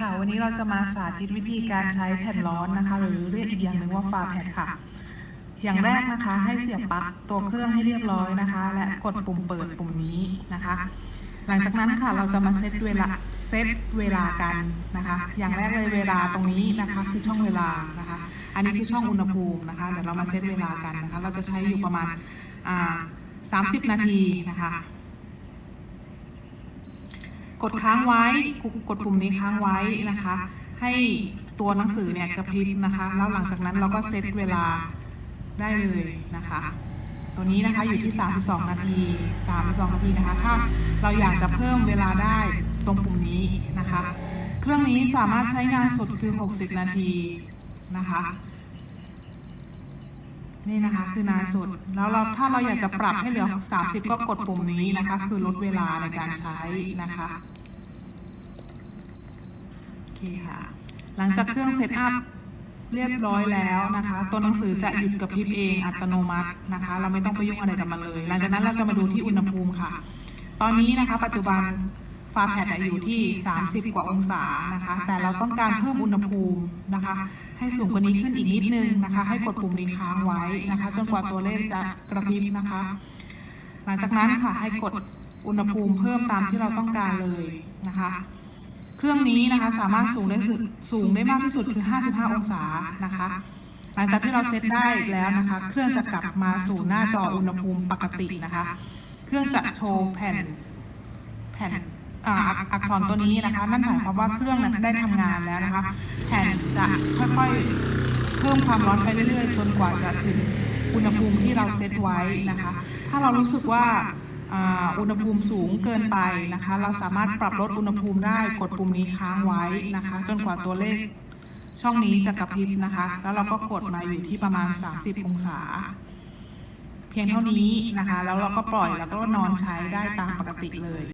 ค่ะ วันนี้เราจะมาสาธิตวิธีการใช้แผ่นร้อนนะคะ หรือเรียกอีกอย่างหนึ่งว่าฟาแผ่นค่ะ อย่างแรกนะคะให้เสียบปลั๊กตัวเครื่องให้เรียบร้อยนะคะ และกดปุ่มเปิดปุ่มนี้นะคะ หลังจากนั้นค่ะเราจะมาเซตเวลาเซตเวลากันนะคะ อย่างแรกเลยเวลาตรงนี้นะคะคือช่องเวลานะคะ อันนี้คือช่องอุณหภูมินะคะเดี๋ยวเรามาเซตเวลากันนะคะ เราจะใช้อยู่ประมาณอ่า30 นาทีนะคะ กดค้างไว้กดปุ่มนี้ค้างไว้นะคะ ให้ตัวหนังสือเนี่ยกระพริบนะคะ แล้วหลังจากนั้นเราก็เซตเวลาได้เลยนะคะ ตัวนี้นะคะอยู่ที่ 32 นาที 32 นาทีนะคะ ถ้าเราอยากจะเพิ่มเวลาได้ตรงปุ่มนี้นะคะ เครื่องนี้สามารถใช้งานสุดคือ 60 นาทีนะคะ นี่นะคะ คือนานสุด แล้วเราถ้าเราอยากจะปรับให้เหลือ 30 ก็กดปุ่มนี้นะคะ คือลดเวลาในการใช้นะคะโอเคค่ะหลังจากเครื่องเซตอัพเรียบร้อยแล้วนะคะ ตัวหนังสือจะหยุดกระพริบเองอัตโนมัตินะคะ เราไม่ต้องไปยุ่งอะไรกับมันเลย หลังจากนั้นเราจะมาดูที่อุณหภูมิค่ะ ตอนนี้นะคะ ปัจจุบัน ฟาแผ่นอยู่ที่ 30 กว่าองศานะคะ แต่เราต้องการเพิ่มอุณหภูมินะคะ ให้สูงกว่านี้ขึ้นอีกนิดนึงนะคะ ให้กดปุ่มนี้ค้างไว้นะคะ จนกว่าตัวเลขจะกระพริบนะคะ หลังจากนั้นค่ะให้กดอุณหภูมิเพิ่มตามที่เราต้องการเลยนะคะ เครื่องนี้นะคะสามารถสูงได้สุดสูงได้มากที่สุดคือ 55 องศานะคะ หลังจากที่เราเซตได้แล้วนะคะ เครื่องจะกลับมาสู่หน้าจออุณหภูมิปกตินะคะ เครื่องจะโชว์แผ่นแผ่น อ่าอักอักษรตัวนี้นะคะ นั่นหมายความว่าเครื่องนั้นได้ทำงานแล้วนะคะ แผ่นจะค่อยๆเพิ่มความร้อนไปเรื่อยๆ จนกว่าจะถึงอุณหภูมิที่เราเซตไว้นะคะ ถ้าเรารู้สึกว่าอ่าอุณหภูมิสูงเกินไปนะคะ เราสามารถปรับลดอุณหภูมิได้กดปุ่มนี้ค้างไว้นะคะ จนกว่าตัวเลขช่องนี้จะกระพริบนะคะ แล้วเราก็กดมาอยู่ที่ประมาณ 30 องศา เพียงเท่านี้นะคะ แล้วเราก็ปล่อยแล้วก็นอนใช้ได้ตามปกติเลย